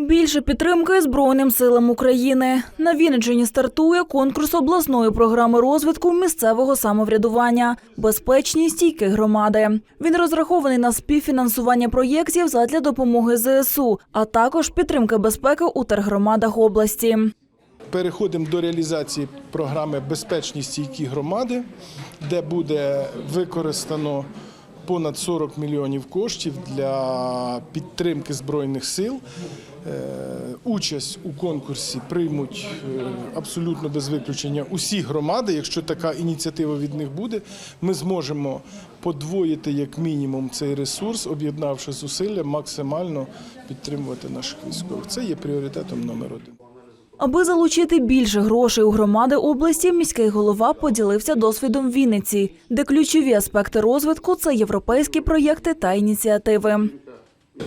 Більше підтримки Збройним силам України. На Вінниччині стартує конкурс обласної програми розвитку місцевого самоврядування Безпечні стійки громади. Він розрахований на співфінансування проєктів задля допомоги ЗСУ, а також підтримки безпеки у тергромадах області. Переходимо до реалізації програми Безпечні стійкі громади, де буде використано понад 40 мільйонів коштів для підтримки збройних сил. Е, Участь у конкурсі приймуть е, абсолютно без виключення усі громади. Якщо така ініціатива від них буде, ми зможемо подвоїти як мінімум цей ресурс, об'єднавши зусилля, максимально підтримувати наших військових. Це є пріоритетом номер один. Аби залучити більше грошей у громади області, міський голова поділився досвідом Вінниці, де ключові аспекти розвитку це європейські проєкти та ініціативи.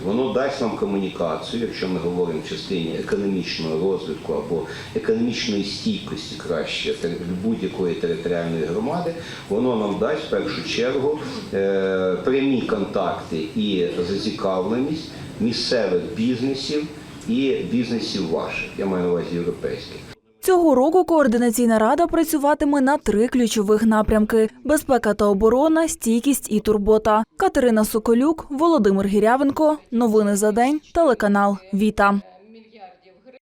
Воно дасть нам комунікацію, якщо ми говоримо в частині економічного розвитку або економічної стійкості краще будь-якої територіальної громади. Воно нам дасть в першу чергу е, прямі контакти і зацікавленість місцевих бізнесів і бізнесів ваших. Я маю на увазі європейських. Цього року координаційна рада працюватиме на три ключових напрямки: безпека та оборона, стійкість і турбота. Катерина Соколюк, Володимир Гірявенко. Новини за день. Телеканал Віта.